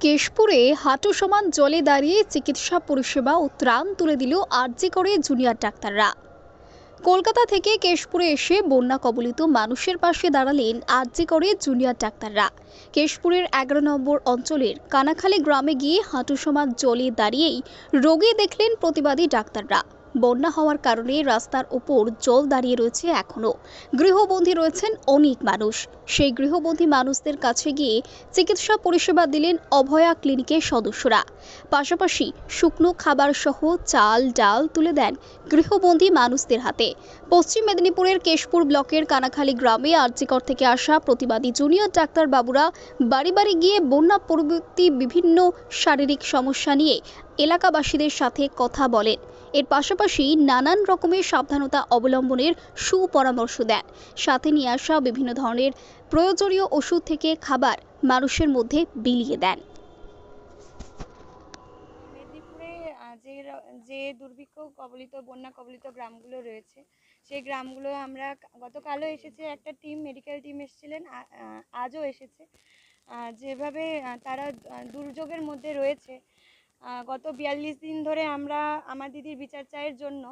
কেশপুরে হাঁটু সমান জলে দাঁড়িয়ে চিকিৎসা, পরিষেবা ও ত্রাণ তুলে দিল আরজি করে জুনিয়র ডাক্তাররা। কলকাতা থেকে কেশপুরে এসে বন্যা কবলিত মানুষের পাশে দাঁড়ালেন আরজি করে জুনিয়র ডাক্তাররা। কেশপুরের এগারো নম্বর অঞ্চলের কানাখালী গ্রামে গিয়ে হাঁটু সমান জলে দাঁড়িয়েই রোগী দেখলেন প্রতিবাদী ডাক্তাররা। বন্যা হওয়ার কারণে রাস্তার ওপর জল দাঁড়িয়ে রয়েছে এখনও। গৃহবন্দী রয়েছেন অনেক মানুষ। সেই গৃহবন্দী মানুষদের কাছে গিয়ে চিকিৎসা পরিষেবা দিলেন অভয়া ক্লিনিকের সদস্যরা। পাশাপাশি শুকনো খাবার সহ চাল, ডাল তুলে দেন গৃহবন্দী মানুষদের হাতে। পশ্চিম মেদিনীপুরের কেশপুর ব্লকের কানাখালী গ্রামে আর্জিকর থেকে আসা প্রতিবাদী জুনিয়র ডাক্তার বাবুরা বাড়ি বাড়ি গিয়ে বন্যা পরবর্তী বিভিন্ন শারীরিক সমস্যা নিয়ে এলাকাবাসীদের সাথে কথা বলেন। এর পাশাপাশি নানান রকমের সাবধানতা অবলম্বনের সুপরামর্শ দেন। সাথে নিয়ে আসা বিভিন্ন ধরনের প্রয়োজনীয় ওষুধ থেকে খাবার মানুষের মধ্যে বিলিয়ে দেন। যে যে দুর্ভিক্ষ কবলিত, বন্যা কবলিত গ্রামগুলো রয়েছে, সেই গ্রামগুলো আমরা গতকালও এসেছে, একটা টিম, মেডিকেল টিম এসেছিলেন আজও এসেছে। যেভাবে তারা দুর্যোগের মধ্যে রয়েছে গত বিয়াল্লিশ দিন ধরে আমরা আমার দিদির বিচার চায়ের জন্য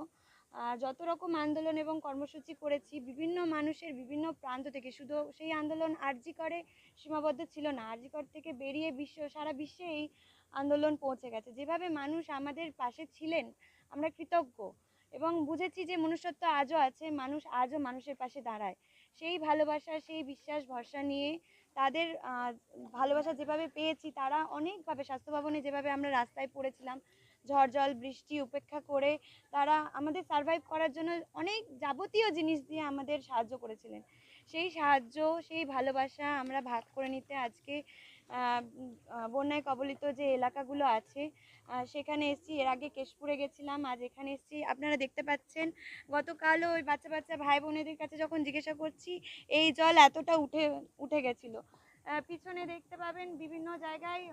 যত রকম আন্দোলন এবং কর্মসূচি করেছি, বিভিন্ন মানুষের বিভিন্ন প্রান্ত থেকে, শুধু সেই আন্দোলন আরজি করে সীমাবদ্ধ ছিল না আরজি কর থেকে বেরিয়ে বিশ্ব, সারা বিশ্বে এই আন্দোলন পৌঁছে গেছে। যেভাবে মানুষ আমাদের পাশে ছিলেন, আমরা কৃতজ্ঞ এবং বুঝেছি যে মনুষ্যত্ব আজও আছে, মানুষ আজও মানুষের পাশে দাঁড়ায়। সেই ভালোবাসা, সেই বিশ্বাস, ভরসা নিয়ে তাদের ভালোবাসা যেভাবে পেয়েছি তারা অনেকভাবে স্বাস্থ্য ভবনে যেভাবে আমরা রাস্তায় পড়েছিলাম ঝড় জল, বৃষ্টি উপেক্ষা করে তারা আমাদের সার্ভাইভ করার জন্য অনেক যাবতীয় জিনিস দিয়ে আমাদের সাহায্য করেছিলেন। সেই সাহায্য, সেই ভালোবাসা আমরা ভাগ করে নিতে আজকে বন্যায় কবলিত যে এলাকাগুলো আছে সেখানে এসেছি। এর আগে কেশপুরে গেছিলাম, আজ এখানে এসেছি। আপনারা দেখতে পাচ্ছেন, গতকালও ওই বাচ্চা বাচ্চা ভাই বোনেদের কাছে যখন জিজ্ঞাসা করছি, এই জল এতটা উঠে উঠে গেছিল। পিছনে দেখতে পাবেন বিভিন্ন জায়গায়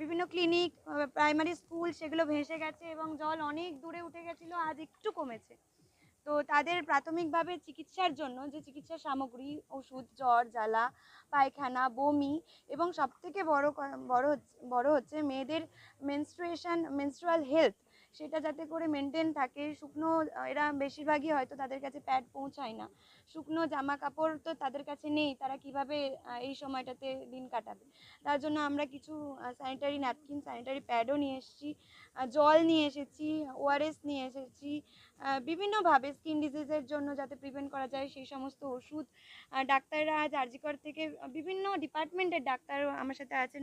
বিভিন্ন ক্লিনিক প্রাইমারি স্কুল সেগুলো ভেসে গেছে এবং জল অনেক দূরে উঠে গেছিল, আজ একটু কমেছে। তো তাদের প্রাথমিকভাবে চিকিৎসার জন্য যে চিকিৎসা সামগ্রী, ওষুধ, জ্বর, জ্বালা, পায়খানা, বমি এবং সবথেকে বড় বড় হচ্ছে বড় হচ্ছে মেয়েদের মেনস্ট্রুয়েশন মেনস্ট্রুয়াল হেলথ সেটা যাতে করে মেনটেন থাকে। শুকনো এরা বেশিরভাগই হয়তো তাদের কাছে প্যাড পৌঁছায় না। শুকনো জামা কাপড় তো তাদের কাছে নেই, তারা কীভাবে এই সময়টাতে দিন কাটাবে? তার জন্য আমরা কিছু স্যানিটারি ন্যাপকিন স্যানিটারি প্যাডও নিয়ে এসেছি জল নিয়ে এসেছি ওআরএস নিয়ে এসেছি বিভিন্নভাবে স্কিন ডিজিজের জন্য যাতে প্রিভেন্ট করা যায় সেই সমস্ত ওষুধ। ডাক্তাররা আজ আরজিকর থেকে বিভিন্ন ডিপার্টমেন্টের ডাক্তার আমার সাথে আছেন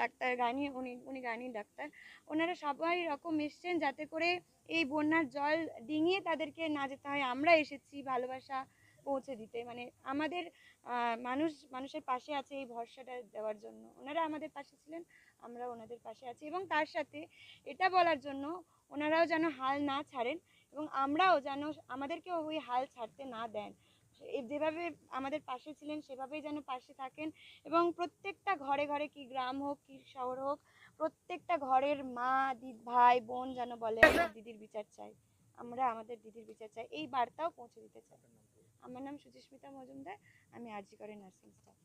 ডাক্তার গানি, উনি উনি গানি ডাক্তার। ওনারা সবাই রকম এসছেন যাতে করে এই বন্যার জল ডিঙিয়ে তাদেরকে না যেতে হয়। আমরা এসেছি ভালোবাসা পৌঁছে দিতে। মানে আমাদের মানুষ, মানুষের পাশে আছে এই ভরসাটা দেওয়ার জন্য। ওনারা আমাদের পাশে ছিলেন, আমরা ওনাদের পাশে আছি এবং তার সাথে এটা বলার জন্য ওনারাও যেন হাল না ছাড়েন এবং আমরাও যেন আমাদেরকেও ওই হাল ছাড়তে না দেন। যেভাবে আমাদের পাশে ছিলেন সেভাবেই যেন পাশে থাকেন এবং প্রত্যেকটা ঘরে ঘরে কি গ্রাম হোক, কি শহর হোক প্রত্যেকটা ঘরের মা দিদি ভাই বোন যেন বলে আমার দিদির বিচার চাই আমরা আমাদের দিদির বিচার চাই। এই বার্তাও পৌঁছে দিতে চাই। আমার নাম সুচিস্মিতা মজুমদার আমি আরজি করে নার্সিং স্টাফ